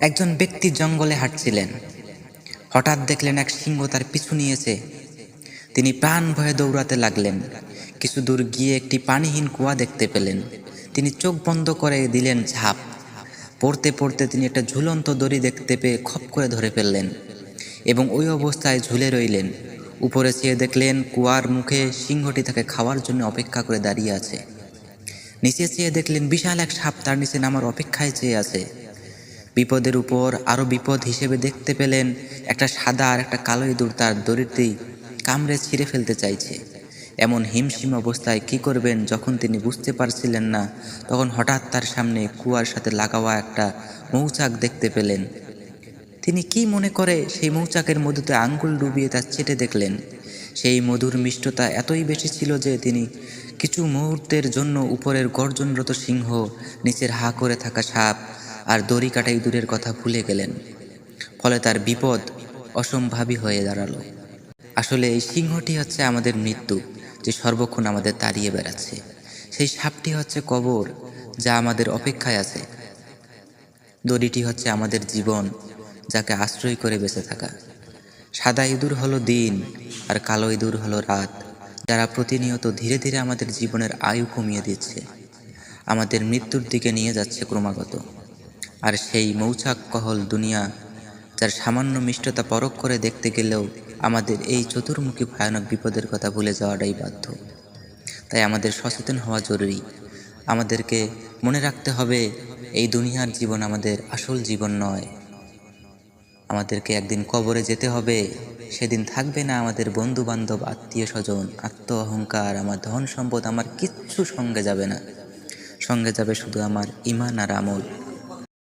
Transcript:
একজন ব্যক্তি জঙ্গলে হাঁটছিলেন। হঠাৎ দেখলেন এক সিংহ তার পিছু নিয়েছে। তিনি প্রাণ ভয়ে দৌড়াতে লাগলেন। কিছু দূর গিয়ে একটি পানিহীন কুয়া দেখতে পেলেন। তিনি চোখ বন্ধ করে দিলেন ঝাঁপ। পড়তে পড়তে তিনি একটা ঝুলন্ত দড়ি দেখতে পেয়ে খপ করে ধরে ফেললেন এবং ওই অবস্থায় ঝুলে রইলেন। উপরে চেয়ে দেখলেন কুয়ার মুখে সিংহটি তাকে খাওয়ার জন্য অপেক্ষা করে দাঁড়িয়ে আছে। নিচে চেয়ে দেখলেন বিশাল এক সাপ তার নিচে নামার অপেক্ষায় চেয়ে আছে। বিপদের উপর আরও বিপদ হিসেবে দেখতে পেলেন একটা সাদা আর একটা কালো ইঁদুর তার দড়িতেই কামড়ে ছিঁড়ে ফেলতে চাইছে। এমন হিমশিম অবস্থায় কি করবেন যখন তিনি বুঝতে পারছিলেন না, তখন হঠাৎ তার সামনে কুয়ার সাথে লাগাওয়া একটা মৌচাক দেখতে পেলেন। তিনি কি মনে করে সেই মৌচাকের মধুতে আঙ্গুল ডুবিয়ে তা চেটে দেখলেন? সেই মধুর মিষ্টতা এতই বেশি ছিল যে তিনি কিছু মুহূর্তের জন্য উপরের গর্জনরত সিংহ নিচের হা করে থাকা সাপ আর দড়ি কাটা ইঁদুরের কথা ভুলে গেলেন, ফলে তার বিপদ অসম্ভাবী হয়ে দাঁড়াল। আসলে এই সিংহটি হচ্ছে আমাদের মৃত্যু, যে সর্বক্ষণ আমাদের তাড়িয়ে বেড়াচ্ছে। সেই সাপটি হচ্ছে কবর, যা আমাদের অপেক্ষায় আছে। দড়িটি হচ্ছে আমাদের জীবন, যাকে আশ্রয় করে বেঁচে থাকা। সাদা ইঁদুর হলো দিন, আর কালো ইঁদুর হলো রাত, যারা প্রতিনিয়ত ধীরে ধীরে আমাদের জীবনের আয়ু কমিয়ে দিচ্ছে। আমাদের মৃত্যুর দিকে নিয়ে যাচ্ছে ক্রমাগত। আর সেই মৌচাক কহল দুনিয়া, যার সামান্য মিষ্টতা পরখ করে দেখতে গেলেও আমাদের এই চতুর্মুখী ভয়ানক বিপদের কথা ভুলে যাওয়াটাই বাধ্য। তাই আমাদের সচেতন হওয়া জরুরি। আমাদেরকে মনে রাখতে হবে, এই দুনিয়ার জীবন আমাদের আসল জীবন নয়। আমাদেরকে একদিন কবরে যেতে হবে, সেদিন থাকবে না আমাদের বন্ধু বান্ধব আত্মীয় স্বজন আত্ম অহংকার আমার ধন সম্পদ, আমার কিচ্ছু সঙ্গে যাবে না। সঙ্গে যাবে শুধু আমার ইমান আর আমল।